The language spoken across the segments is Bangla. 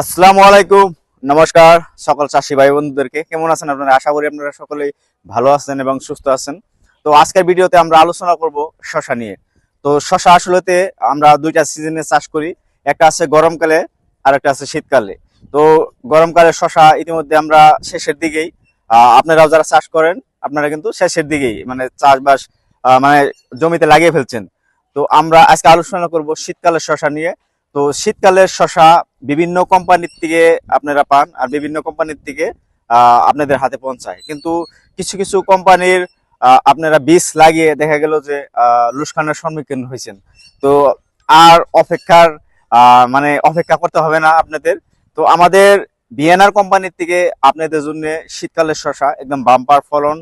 আসসালামু আলাইকুম। নমস্কার, সকল চাষি ভাই বন্ধুদেরকে। কেমন আছেন আপনারা? আশা করি আপনারা সকলেই ভালো আছেন এবং সুস্থ আছেন। তো আজকের ভিডিওতে আমরা আলোচনা করব শশা নিয়ে। তো শশা আসলেতে আমরা দুইটা সিজনে চাষ করি। একটা আছে গরমকালে আর একটা আছে শীতকালে। তো গরমকালে শশা ইতিমধ্যে আমরা শেষের দিকেই আপনারাও যারা চাষ করেন, আপনারা কিন্তু শেষের দিকেই মানে চাষবাস মানে জমিতে লাগিয়ে ফেলছেন। তো আমরা আজকে আলোচনা করব শীতকালের শশা নিয়ে। তো শীতকালের শশা বিভিন্ন কোম্পানির থেকে আপনারা পান আর বিভিন্ন কোম্পানির থেকে আপনাদের হাতে পৌঁছায়। কিন্তু কিছু কিছু কোম্পানির আপনারা বীজ লাগিয়ে দেখা গেল যে আহ, লুসকানের সম্মুখীন হয়েছেন। তো আর অপেক্ষার মানে অপেক্ষা করতে হবে না আপনাদের। তো আমাদের বিএনআর কোম্পানির থেকে আপনাদের জন্য শীতকালের শশা একদম বাম্পার ফলন।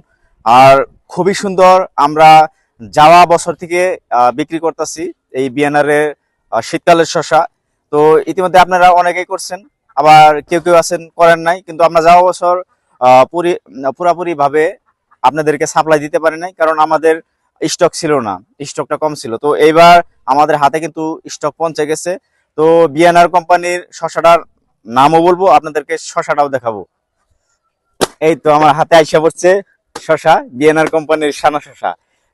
আর খুবই সুন্দর আমরা যাওয়া বছর থেকে বিক্রি করতেছি এই বিএনআর এর আহ, শীতকালের শশা। তো ইতিমধ্যে আপনারা অনেকেই করছেন, আবার কেউ কেউ আছেন, করেন নাই, কিন্তু আমরা যাওয়া বছর পুরি পুরাপুরি ভাবে আপনাদেরকে সাপ্লাই দিতে পারি নাই, কারণ আমাদের স্টক ছিল না স্টকটা কম ছিল। তো এইবার আমাদের হাতে কিন্তু স্টক পৌঁছে গেছে। তো বিএনআর কোম্পানির শশাটার নামও বলব, আপনাদেরকে শশাটাও দেখাবো। এই তো আমার হাতে আইসা পড়ছে শশা বিএনআর কোম্পানির সানা শশা।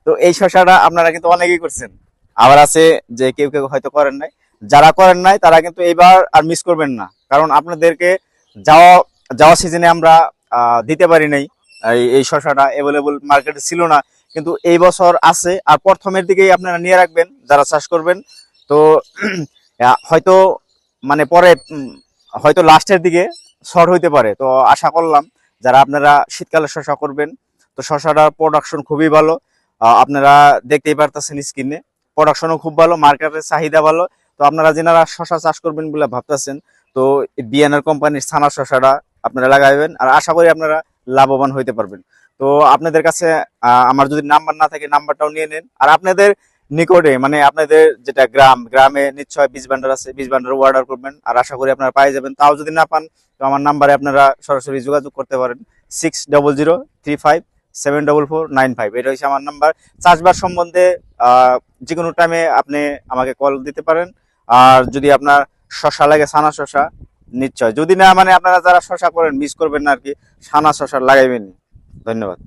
তো এই শশাটা আপনারা কিন্তু অনেকেই করছেন। আবার আছে যে কেউ কেউ হয়তো করেন নাই। যারা করেন নাই, তারা কিন্তু এবার আর মিস করবেন না। কারণ আপনাদেরকে যাওয়া যাওয়া সিজনে আমরা দিতে পারি নাই। এই- এই শশাটা অ্যাভেলেবল মার্কেটে ছিল না। কিন্তু এই বছর আছে। আর প্রথমের দিকেই আপনারা নিয়ে রাখবেন, যারা চাষ করবেন। তো হয়তো মানে পরে হয়তো লাস্টের দিকে শর্ট হইতে পারে। তো আশা করলাম যারা আপনারা শীতকালে শশা করবেন, তো শশাটার প্রোডাকশন খুবই ভালো। আপনারা দেখতেই পারতেছেন স্ক্রিনে প্রোডাকশনও খুব ভালো মার্কেটের চাহিদা ভালো। তো আপনারা যেনারা শশা চাষ করবেন বলে ভাবতেছেন, তো বিএনআর কোম্পানির ছানা শশাটা আপনারা লাগাইবেন আর আশা করি আপনারা লাভবান হইতে পারবেন। তো আপনাদের কাছে আমার যদি নাম্বার না থাকে নাম্বারটাও নিয়ে নেন। আর আপনাদের নিকটে মানে আপনাদের যেটা গ্রাম, গ্রামে নিশ্চয় বীজ ভান্ডার আছে, বীজ ভান্ডার অর্ডার করবেন। আর আশা করি আপনারা পাই যাবেন। তাও যদি না পান, তো আমার নাম্বারে আপনারা সরাসরি যোগাযোগ করতে পারেন। Six double zero three five seven double four nine five এটা হচ্ছে আমার নাম্বার। চাষবাস সম্বন্ধে যে কোনো টাইমে আপনি আমাকে কল দিতে পারেন। আর যদি আপনার শশা লাগে সানা শশা, নিশ্চয়। যদি না মানে আপনারা যারা শশা করেন মিস করবেন না আর কি সানা শশা লাগাইবেন ধন্যবাদ।